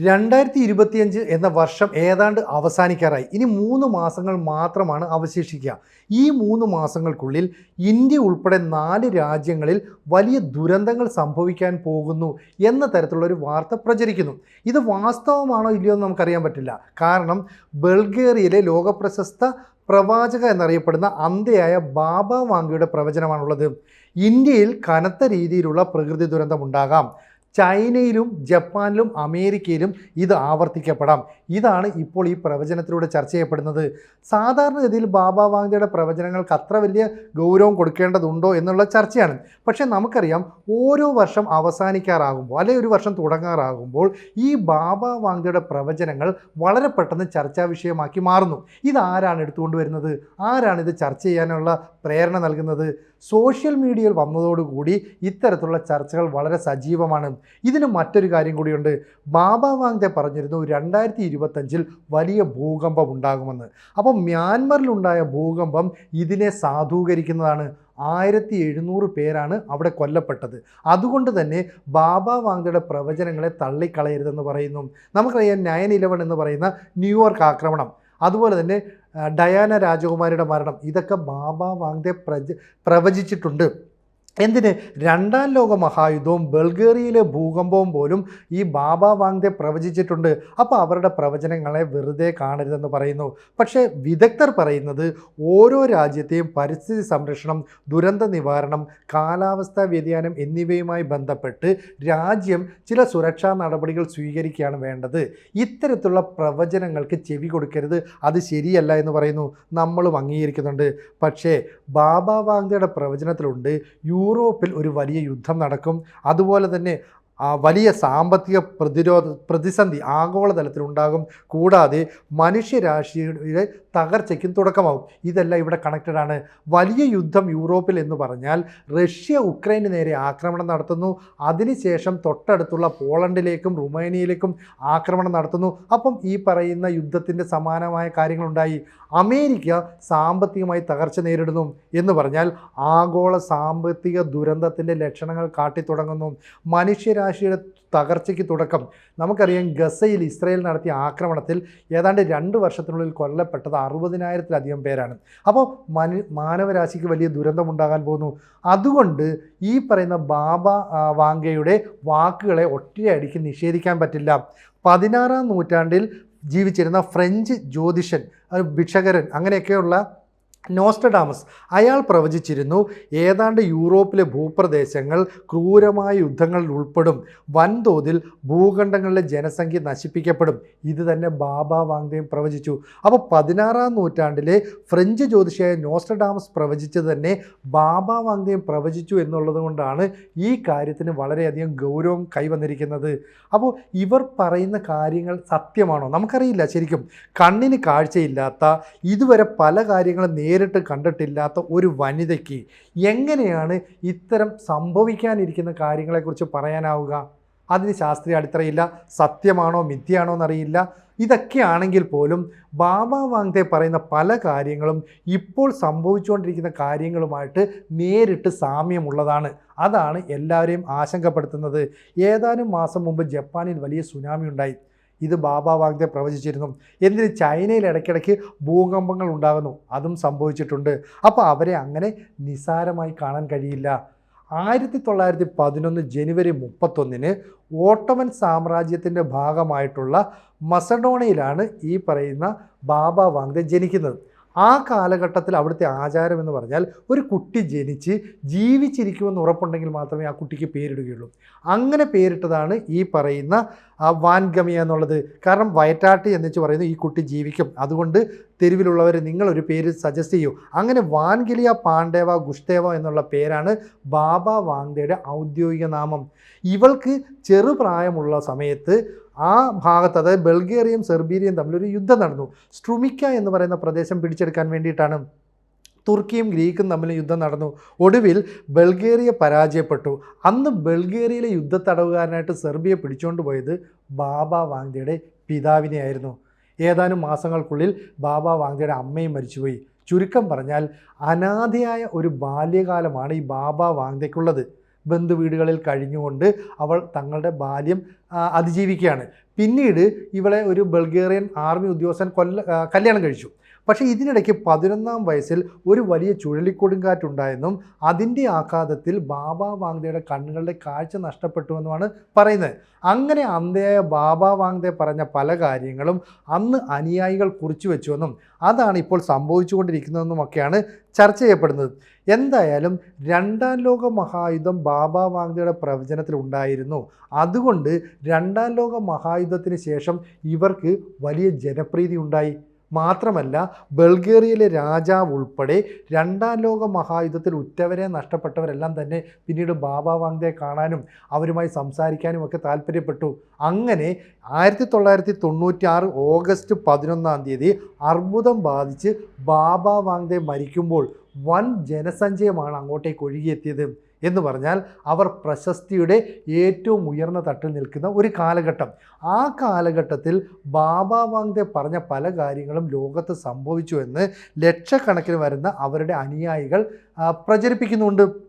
രണ്ടായിരത്തി ഇരുപത്തിയഞ്ച് എന്ന വർഷം ഏതാണ്ട് അവസാനിക്കാറായി. ഇനി മൂന്ന് മാസങ്ങൾ മാത്രമാണ് അവശേഷിക്കുക. ഈ മൂന്ന് മാസങ്ങൾക്കുള്ളിൽ ഇന്ത്യ ഉൾപ്പെടെ നാല് രാജ്യങ്ങളിൽ വലിയ ദുരന്തങ്ങൾ സംഭവിക്കാൻ പോകുന്നു എന്ന തരത്തിലുള്ള ഒരു വാർത്ത പ്രചരിക്കുന്നു. ഇത് വാസ്തവമാണോ ഇല്ലയോ എന്ന് നമുക്കറിയാൻ പറ്റില്ല. കാരണം ബൾഗേറിയയിലെ ലോകപ്രശസ്ത പ്രവാചക എന്നറിയപ്പെടുന്ന അന്ധയായ ബാബ വാങ്കിയുടെ പ്രവചനമാണുള്ളത്. ഇന്ത്യയിൽ കനത്ത രീതിയിലുള്ള പ്രകൃതി ദുരന്തമുണ്ടാകാം. ചൈനയിലും ജപ്പാനിലും അമേരിക്കയിലും ഇത് ആവർത്തിക്കപ്പെടാം. ഇതാണ് ഇപ്പോൾ ഈ പ്രവചനത്തിലൂടെ ചർച്ച ചെയ്യപ്പെടുന്നത്. സാധാരണഗതിയിൽ ബാബ വാങ്തയുടെ പ്രവചനങ്ങൾക്ക് അത്ര വലിയ ഗൗരവം കൊടുക്കേണ്ടതുണ്ടോ എന്നുള്ള ചർച്ചയാണ്. പക്ഷേ നമുക്കറിയാം ഓരോ വർഷം അവസാനിക്കാറാകുമ്പോൾ അല്ലെങ്കിൽ ഒരു വർഷം തുടങ്ങാറാകുമ്പോൾ ഈ ബാബ വാങ്തയുടെ പ്രവചനങ്ങൾ വളരെ പെട്ടെന്ന് ചർച്ചാ വിഷയമാക്കി മാറുന്നു. ഇതാരാണ് എടുത്തുകൊണ്ട് വരുന്നത് ആരാണ് ഇത് ചർച്ച ചെയ്യാനുള്ള പ്രേരണ നൽകുന്നത്? സോഷ്യൽ മീഡിയയിൽ വന്നതോടുകൂടി ഇത്തരത്തിലുള്ള ചർച്ചകൾ വളരെ സജീവമാണ്. ഇതിന് മറ്റൊരു കാര്യം കൂടിയുണ്ട്. ബാബ വാങ്തെ പറഞ്ഞിരുന്നു രണ്ടായിരത്തി ഇരുപത്തഞ്ചിൽ വലിയ ഭൂകമ്പം ഉണ്ടാകുമെന്ന്. അപ്പോൾ മ്യാൻമറിലുണ്ടായ ഭൂകമ്പം ഇതിനെ സാധൂകരിക്കുന്നതാണ്. ആയിരത്തി എഴുന്നൂറ് പേരാണ് അവിടെ കൊല്ലപ്പെട്ടത്. അതുകൊണ്ട് തന്നെ ബാബ വാങ്തയുടെ പ്രവചനങ്ങളെ തള്ളിക്കളയരുതെന്ന് പറയുന്നു. നമുക്കറിയാം നയൻ ഇലവൻ എന്ന് പറയുന്ന ന്യൂയോർക്ക് ആക്രമണം. അതുപോലെ തന്നെ ഡയാന രാജകുമാരിയുടെ മരണം. ഇതൊക്കെ ബാബ പ്രജ പ്രവചിച്ചിട്ടുണ്ട്. എന്തിന്? രണ്ടാം ലോക മഹായുദ്ധവും ബൾഗേറിയയിലെ ഭൂകമ്പവും പോലും ഈ ബാബ വാങ്തെ പ്രവചിച്ചിട്ടുണ്ട്. അപ്പോൾ അവരുടെ പ്രവചനങ്ങളെ വെറുതെ കാണരുതെന്ന് പറയുന്നു. പക്ഷേ വിദഗ്ധർ പറയുന്നത് ഓരോ രാജ്യത്തെയും പരിസ്ഥിതി സംരക്ഷണം ദുരന്ത നിവാരണം കാലാവസ്ഥാ വ്യതിയാനം എന്നിവയുമായി ബന്ധപ്പെട്ട് രാജ്യം ചില സുരക്ഷാ നടപടികൾ സ്വീകരിക്കുകയാണ് വേണ്ടത്. ഇത്തരത്തിലുള്ള പ്രവചനങ്ങൾക്ക് ചെവി കൊടുക്കരുത്. അത് ശരിയല്ല എന്ന് പറയുന്നു. നമ്മളും അംഗീകരിക്കുന്നുണ്ട്. പക്ഷേ ബാബ വാങ്തയുടെ പ്രവചനത്തിലുണ്ട്. യൂറോപ്പിൽ ഒരു വലിയ യുദ്ധം നടക്കും. അതുപോലെ തന്നെ വലിയ സാമ്പത്തിക പ്രതിരോധ പ്രതിസന്ധി ആഗോളതലത്തിൽ ഉണ്ടാകും കൂടാതെ മനുഷ്യരാശിയുടെ തകർച്ചയ്ക്കും തുടക്കമാകും. ഇതെല്ലാം ഇവിടെ കണക്റ്റഡ് ആണ്. വലിയ യുദ്ധം യൂറോപ്പിൽ എന്ന് പറഞ്ഞാൽ റഷ്യ ഉക്രൈന് നേരെ ആക്രമണം നടത്തുന്നു. അതിനുശേഷം തൊട്ടടുത്തുള്ള പോളണ്ടിലേക്കും റുമേനിയയിലേക്കും ആക്രമണം നടത്തുന്നു. അപ്പം ഈ പറയുന്ന യുദ്ധത്തിന്റെ സമാനമായ കാര്യങ്ങളുണ്ടായി. അമേരിക്ക സാമ്പത്തികമായി തകർച്ച നേരിടുന്നു എന്ന് പറഞ്ഞാൽ ആഗോള സാമ്പത്തിക ദുരന്തത്തിന്റെ ലക്ഷണങ്ങൾ കാട്ടിത്തുടങ്ങുന്നു. മനുഷ്യരാശിയുടെ തകർച്ചയ്ക്ക് തുടക്കം. നമുക്കറിയാം ഗസയിൽ ഇസ്രയേൽ നടത്തിയ ആക്രമണത്തിൽ ഏതാണ്ട് രണ്ട് വർഷത്തിനുള്ളിൽ കൊല്ലപ്പെട്ടത് അറുപതിനായിരത്തിലധികം പേരാണ്. അപ്പോൾ മനു മാനവരാശിക്ക് വലിയ ദുരന്തമുണ്ടാകാൻ പോകുന്നു. അതുകൊണ്ട് ഈ പറയുന്ന ബാബ വാങ്കയുടെ വാക്കുകളെ ഒറ്റയടിക്ക് നിഷേധിക്കാൻ പറ്റില്ല. പതിനാറാം നൂറ്റാണ്ടിൽ ജീവിച്ചിരുന്ന ഫ്രഞ്ച് ജ്യോതിഷൻ ഭിക്ഷകരൻ അങ്ങനെയൊക്കെയുള്ള നോസ്റ്റഡാമസ് അയാൾ പ്രവചിച്ചിരുന്നു ഏതാണ്ട് യൂറോപ്പിലെ ഭൂപ്രദേശങ്ങൾ ക്രൂരമായ യുദ്ധങ്ങളിൽ ഉൾപ്പെടും വൻതോതിൽ ഭൂഖണ്ഡങ്ങളിലെ ജനസംഖ്യ നശിപ്പിക്കപ്പെടും. ഇത് തന്നെ ബാബ വാങ്ദേവ് പ്രവചിച്ചു. അപ്പോൾ പതിനാറാം നൂറ്റാണ്ടിലെ ഫ്രഞ്ച് ജ്യോതിഷിയായ നോസ്റ്റഡാമസ് പ്രവചിച്ചത് തന്നെ ബാബ വാങ്ദേവ് പ്രവചിച്ചു എന്നുള്ളത് കൊണ്ടാണ് ഈ കാര്യത്തിന് വളരെയധികം ഗൗരവം കൈവന്നിരിക്കുന്നത്. അപ്പോൾ ഇവർ പറയുന്ന കാര്യങ്ങൾ സത്യമാണോ? നമുക്കറിയില്ല ശരിക്കും. കണ്ണിന് കാഴ്ചയില്ലാത്ത ഇതുവരെ പല കാര്യങ്ങളും നേരിട്ട് കണ്ടിട്ടില്ലാത്ത ഒരു വനിതയ്ക്ക് എങ്ങനെയാണ് ഇത്തരം സംഭവിക്കാനിരിക്കുന്ന കാര്യങ്ങളെക്കുറിച്ച് പറയാനാവുക? അതിന് ശാസ്ത്രീയ അടിത്തറയില്ല സത്യമാണോ മിഥ്യയാണോ എന്നറിയില്ല. ഇതൊക്കെയാണെങ്കിൽ പോലും ബാബ വാങ്തെ പറയുന്ന പല കാര്യങ്ങളും ഇപ്പോൾ സംഭവിച്ചുകൊണ്ടിരിക്കുന്ന കാര്യങ്ങളുമായിട്ട് നേരിട്ട് സാമ്യമുള്ളതാണ്. അതാണ് എല്ലാവരെയും ആശങ്കപ്പെടുത്തുന്നത്. ഏതാനും മാസം മുമ്പ് ജപ്പാനിൽ വലിയ സുനാമി ഉണ്ടായി ഇത് ബാബ വാങ്തെ പ്രവചിച്ചിരുന്നു. എന്തിന് ചൈനയിൽ ഇടയ്ക്കിടയ്ക്ക് ഭൂകമ്പങ്ങൾ ഉണ്ടാകുന്നു. അതും സംഭവിച്ചിട്ടുണ്ട്. അപ്പോൾ അവരെ അങ്ങനെ നിസാരമായി കാണാൻ കഴിയില്ല. ആയിരത്തി തൊള്ളായിരത്തി പതിനൊന്ന് ജനുവരി മുപ്പത്തൊന്നിന് ഓട്ടോമൻ സാമ്രാജ്യത്തിന്റെ ഭാഗമായിട്ടുള്ള മസഡോണയിലാണ് ഈ പറയുന്ന ബാബ വാങ്തെ ജനിക്കുന്നത്. ആ കാലഘട്ടത്തിൽ അവിടുത്തെ ആചാരം എന്ന് പറഞ്ഞാൽ ഒരു കുട്ടി ജനിച്ച് ജീവിച്ചിരിക്കുമെന്ന് ഉറപ്പുണ്ടെങ്കിൽ മാത്രമേ ആ കുട്ടിക്ക് പേരിടുകയുള്ളൂ. അങ്ങനെ പേരിട്ടതാണ് ഈ പറയുന്ന വാൻഗമിയ എന്നുള്ളത്. കാരണം വയറ്റാട്ടി എന്നുവെച്ച് പറയുന്നത് ഈ കുട്ടി ജീവിക്കും. അതുകൊണ്ട് തെരുവിലുള്ളവർ നിങ്ങളൊരു പേര് സജസ്റ്റ് ചെയ്യൂ. അങ്ങനെ വാൻഗലിയ പാണ്ഡേവ ഗുഷ്ദേവ എന്നുള്ള പേരാണ് ബാബ വാങ്ദയുടെ ഔദ്യോഗിക നാമം. ഇവൾക്ക് ചെറുപ്രായമുള്ള സമയത്ത് ആ ഭാഗത്ത് അതായത് ബൾഗേറിയയും സെർബീരിയയും തമ്മിലൊരു യുദ്ധം നടന്നു. സ്ട്രുമിക്ക എന്ന് പറയുന്ന പ്രദേശം പിടിച്ചെടുക്കാൻ വേണ്ടിയിട്ടാണ് തുർക്കിയും ഗ്രീക്കും തമ്മിൽ യുദ്ധം നടന്നു. ഒടുവിൽ ബൾഗേറിയ പരാജയപ്പെട്ടു. അന്ന് ബൾഗേറിയയിലെ യുദ്ധത്തടവുകാരനായിട്ട് സെർബിയ പിടിച്ചുകൊണ്ട് പോയത് ബാബ വാങ്തയുടെ പിതാവിനെയായിരുന്നു. ഏതാനും മാസങ്ങൾക്കുള്ളിൽ ബാബ വാങ്തയുടെ അമ്മയും മരിച്ചുപോയി. ചുരുക്കം പറഞ്ഞാൽ അനാഥയായ ഒരു ബാല്യകാലമാണ് ഈ ബാബ വാങ്തയ്ക്കുള്ളത് ബന്ധുവീടുകളിൽ കഴിഞ്ഞുകൊണ്ട് അവൾ തങ്ങളുടെ ബാല്യം അതിജീവിക്കുകയാണ്. പിന്നീട് ഇവളെ ഒരു ബൾഗേറിയൻ ആർമി ഉദ്യോഗസ്ഥൻ കൊല്ല കല്യാണം കഴിച്ചു. പക്ഷേ ഇതിനിടയ്ക്ക് പതിനൊന്നാം വയസ്സിൽ ഒരു വലിയ ചുഴലിക്കൊടുങ്കാറ്റുണ്ടായെന്നും അതിന്റെ ആഘാതത്തിൽ ബാബ വാങ്ദയുടെ കണ്ണുകളുടെ കാഴ്ച നഷ്ടപ്പെട്ടുവെന്നുമാണ് പറയുന്നത്. അങ്ങനെ അന്ധയായ ബാബ വാങ്ദെ പറഞ്ഞ പല കാര്യങ്ങളും അന്ന് അനുയായികൾ കുറിച്ചു വെച്ചുവെന്നും അതാണ് ഇപ്പോൾ സംഭവിച്ചുകൊണ്ടിരിക്കുന്നതെന്നുമൊക്കെയാണ് ചർച്ച ചെയ്യപ്പെടുന്നത്. എന്തായാലും രണ്ടാം ലോക മഹായുദ്ധം ബാബ വാങ്ദയുടെ പ്രവചനത്തിൽ ഉണ്ടായിരുന്നു. അതുകൊണ്ട് രണ്ടാം ലോക മഹായുദ്ധത്തിന് ശേഷം ഇവർക്ക് വലിയ ജനപ്രീതി ഉണ്ടായി. മാത്രമല്ല ബൾഗേറിയയിലെ രാജാവ് ഉൾപ്പെടെ രണ്ടാം ലോക മഹായുദ്ധത്തിൽ ഉറ്റവരെ നഷ്ടപ്പെട്ടവരെല്ലാം തന്നെ പിന്നീട് ബാബ വാങ്ദയെ കാണാനും അവരുമായി സംസാരിക്കാനും ഒക്കെ താല്പര്യപ്പെട്ടു. അങ്ങനെ ആയിരത്തി തൊള്ളായിരത്തി തൊണ്ണൂറ്റി ആറ് ഓഗസ്റ്റ് പതിനൊന്നാം തീയതി അർബുദം ബാധിച്ച് ബാബ വാങ്ദെ മരിക്കുമ്പോൾ വൻ ജനസഞ്ചയമാണ് അങ്ങോട്ടേക്ക് ഒഴുകിയെത്തിയത്. എന്ന് പറഞ്ഞാൽ അവർ പ്രശസ്തിയുടെ ഏറ്റവും ഉയർന്ന തട്ടിൽ നിൽക്കുന്ന ഒരു കാലഘട്ടം. ആ കാലഘട്ടത്തിൽ ബാബ വാങ്ദെ പറഞ്ഞ പല കാര്യങ്ങളും ലോകത്ത് സംഭവിച്ചു എന്ന് ലക്ഷക്കണക്കിന് വരുന്ന അവരുടെ അനുയായികൾ പ്രചരിപ്പിക്കുന്നുണ്ട്.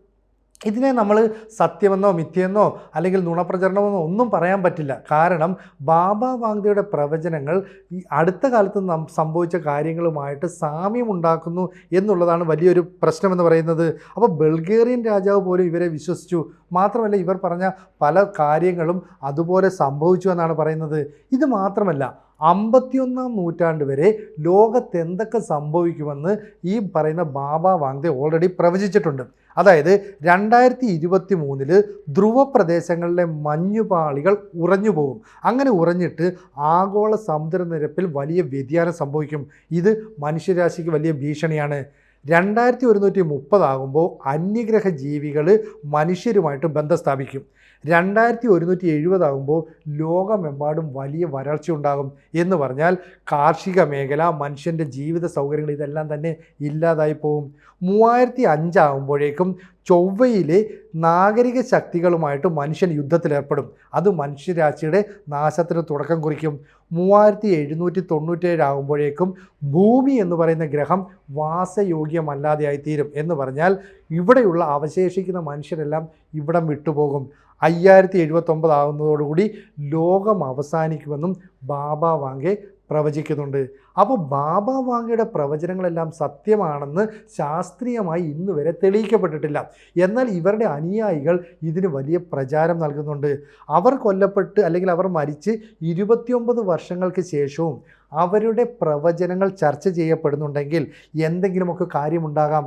ഇതിനെ നമ്മൾ സത്യമെന്നോ മിഥ്യയെന്നോ അല്ലെങ്കിൽ നുണപ്രചരണമെന്നോ ഒന്നും പറയാൻ പറ്റില്ല. കാരണം ബാബ വാങ്ദയുടെ പ്രവചനങ്ങൾ ഈ അടുത്ത കാലത്ത് സംഭവിച്ച കാര്യങ്ങളുമായിട്ട് സാമ്യമുണ്ടാക്കുന്നു എന്നുള്ളതാണ് വലിയൊരു പ്രശ്നമെന്ന് പറയുന്നത്. അപ്പോൾ ബൾഗേറിയൻ രാജാവ് പോലും ഇവരെ വിശ്വസിച്ചു. മാത്രമല്ല ഇവർ പറഞ്ഞ പല കാര്യങ്ങളും അതുപോലെ സംഭവിച്ചു എന്നാണ് പറയുന്നത്. ഇത് മാത്രമല്ല അമ്പത്തിയൊന്നാം നൂറ്റാണ്ട് വരെ ലോകത്തെന്തൊക്കെ സംഭവിക്കുമെന്ന് ഈ പറയുന്ന ബാബ വാങ്തെ ഓൾറെഡി പ്രവചിച്ചിട്ടുണ്ട്. അതായത് രണ്ടായിരത്തി ഇരുപത്തി മൂന്നിൽ ധ്രുവ പ്രദേശങ്ങളിലെ മഞ്ഞുപാളികൾ ഉറഞ്ഞു പോകും. അങ്ങനെ ഉറഞ്ഞിട്ട് ആഗോള സമുദ്രനിരപ്പിൽ വലിയ വ്യതിയാനം സംഭവിക്കും. ഇത് മനുഷ്യരാശിക്ക് വലിയ ഭീഷണിയാണ്. രണ്ടായിരത്തി ഒരുന്നൂറ്റി മുപ്പതാകുമ്പോൾ അന്യഗ്രഹ ജീവികൾ മനുഷ്യരുമായിട്ട് ബന്ധം സ്ഥാപിക്കും. രണ്ടായിരത്തി ഒരുന്നൂറ്റി എഴുപതാകുമ്പോൾ ലോകമെമ്പാടും വലിയ വരൾച്ച ഉണ്ടാകും എന്ന് പറഞ്ഞാൽ കാർഷിക മേഖല മനുഷ്യന്റെ ജീവിത സൗകര്യങ്ങൾ ഇതെല്ലാം തന്നെ ഇല്ലാതായി പോകും. മൂവായിരത്തി അഞ്ചാകുമ്പോഴേക്കും ചൊവ്വയിലെ നാഗരിക ശക്തികളുമായിട്ട് മനുഷ്യൻ യുദ്ധത്തിലേർപ്പെടും അത് മനുഷ്യരാശിയുടെ നാശത്തിന് തുടക്കം കുറിക്കും. മൂവായിരത്തി എഴുന്നൂറ്റി തൊണ്ണൂറ്റേഴ് ആകുമ്പോഴേക്കും ഭൂമി എന്ന് പറയുന്ന ഗ്രഹം വാസയോഗ്യമല്ലാതെയായിത്തീരും എന്ന് പറഞ്ഞാൽ ഇവിടെയുള്ള അവശേഷിക്കുന്ന മനുഷ്യരെല്ലാം ഇവിടം വിട്ടുപോകും. അയ്യായിരത്തി എഴുപത്തൊമ്പത് ആകുന്നതോടുകൂടി ലോകം അവസാനിക്കുമെന്നും ബാബ വാങ്കെ പ്രവചിക്കുന്നുണ്ട്. അപ്പോൾ ബാബ വാങ്കയുടെ പ്രവചനങ്ങളെല്ലാം സത്യമാണെന്ന് ശാസ്ത്രീയമായി ഇന്ന് വരെ തെളിയിക്കപ്പെട്ടിട്ടില്ല. എന്നാൽ ഇവരുടെ അനുയായികൾ ഇതിന് വലിയ പ്രചാരം നൽകുന്നുണ്ട്. അവർ കൊല്ലപ്പെട്ട് അല്ലെങ്കിൽ അവർ മരിച്ച് ഇരുപത്തിയൊമ്പത് വർഷങ്ങൾക്ക് ശേഷവും അവരുടെ പ്രവചനങ്ങൾ ചർച്ച ചെയ്യപ്പെടുന്നുണ്ടെങ്കിൽ എന്തെങ്കിലുമൊക്കെ കാര്യമുണ്ടാകാം.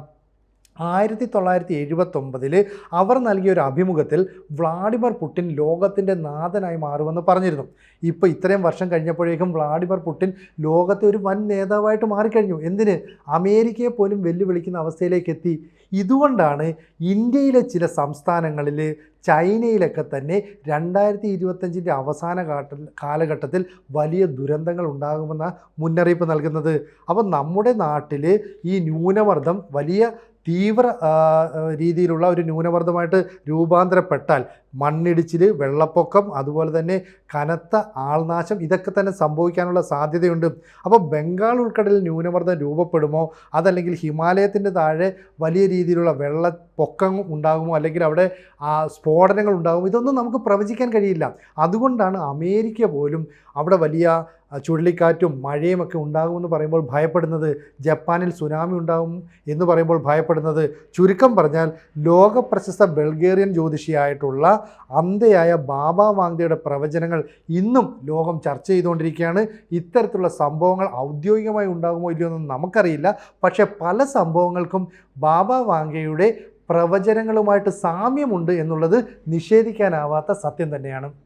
ആയിരത്തി തൊള്ളായിരത്തി എഴുപത്തൊമ്പതിൽ അവർ നൽകിയ ഒരു അഭിമുഖത്തിൽ വ്ളാഡിമർ പുടിൻ ലോകത്തിന്റെ നാഥനായി മാറുമെന്ന് പറഞ്ഞിരുന്നു. ഇപ്പോൾ ഇത്രയും വർഷം കഴിഞ്ഞപ്പോഴേക്കും വ്ളാഡിമർ പുടിൻ ലോകത്തെ ഒരു വൻ നേതാവായിട്ട് മാറിക്കഴിഞ്ഞു. എന്തിന്? അമേരിക്കയെ പോലും വെല്ലുവിളിക്കുന്ന അവസ്ഥയിലേക്ക് എത്തി ഇതുകൊണ്ടാണ് ഇന്ത്യയിലെ ചില സംസ്ഥാനങ്ങളിൽ ചൈനയിലൊക്കെ തന്നെ രണ്ടായിരത്തി ഇരുപത്തഞ്ചിന്റെ അവസാന കാട്ട കാലഘട്ടത്തിൽ വലിയ ദുരന്തങ്ങൾ ഉണ്ടാകുമെന്ന മുന്നറിയിപ്പ് നൽകുന്നത്. അപ്പോൾ നമ്മുടെ നാട്ടിൽ ഈ ന്യൂനമർദ്ദം വലിയ തീവ്ര രീതിയിലുള്ള ഒരു ന്യൂനമർദ്ദമായിട്ട് രൂപാന്തരപ്പെട്ടാൽ മണ്ണിടിച്ചിൽ വെള്ളപ്പൊക്കം അതുപോലെ തന്നെ കനത്ത ആൾനാശം ഇതൊക്കെ തന്നെ സംഭവിക്കാനുള്ള സാധ്യതയുണ്ട്. അപ്പോൾ ബംഗാൾ ഉൾക്കടലിൽ ന്യൂനമർദ്ദം രൂപപ്പെടുമോ? അതല്ലെങ്കിൽ ഹിമാലയത്തിന്റെ താഴെ വലിയ രീതിയിലുള്ള വെള്ളപ്പൊക്കം ഉണ്ടാകുമോ? അല്ലെങ്കിൽ അവിടെ ആ സ്ഫോടനങ്ങൾ ഉണ്ടാകുമോ? ഇതൊന്നും നമുക്ക് പ്രവചിക്കാൻ കഴിയില്ല. അതുകൊണ്ടാണ് അമേരിക്ക പോലും അവിടെ വലിയ ചുഴലിക്കാറ്റും മഴയും ഒക്കെ ഉണ്ടാകുമെന്ന് പറയുമ്പോൾ ഭയപ്പെടുന്നത്. ജപ്പാനിൽ സുനാമി ഉണ്ടാകും എന്ന് പറയുമ്പോൾ ഭയപ്പെടുന്നത്. ചുരുക്കം പറഞ്ഞാൽ ലോക പ്രശസ്ത ബൾഗേറിയൻ ജ്യോതിഷിയായിട്ടുള്ള അന്ധയായ ബാബ വാങ്ദയുടെ പ്രവചനങ്ങൾ ഇന്നും ലോകം ചർച്ച ചെയ്തുകൊണ്ടിരിക്കുകയാണ്. ഇത്തരത്തിലുള്ള സംഭവങ്ങൾ ഔദ്യോഗികമായി ഉണ്ടാകുമോ ഇല്ലയോ എന്ന് നമുക്കറിയില്ല. പക്ഷേ പല സംഭവങ്ങൾക്കും ബാബ വാങ്കയുടെ പ്രവചനങ്ങളുമായിട്ട് സാമ്യമുണ്ട് എന്നുള്ളത് നിഷേധിക്കാനാവാത്ത സത്യം തന്നെയാണ്.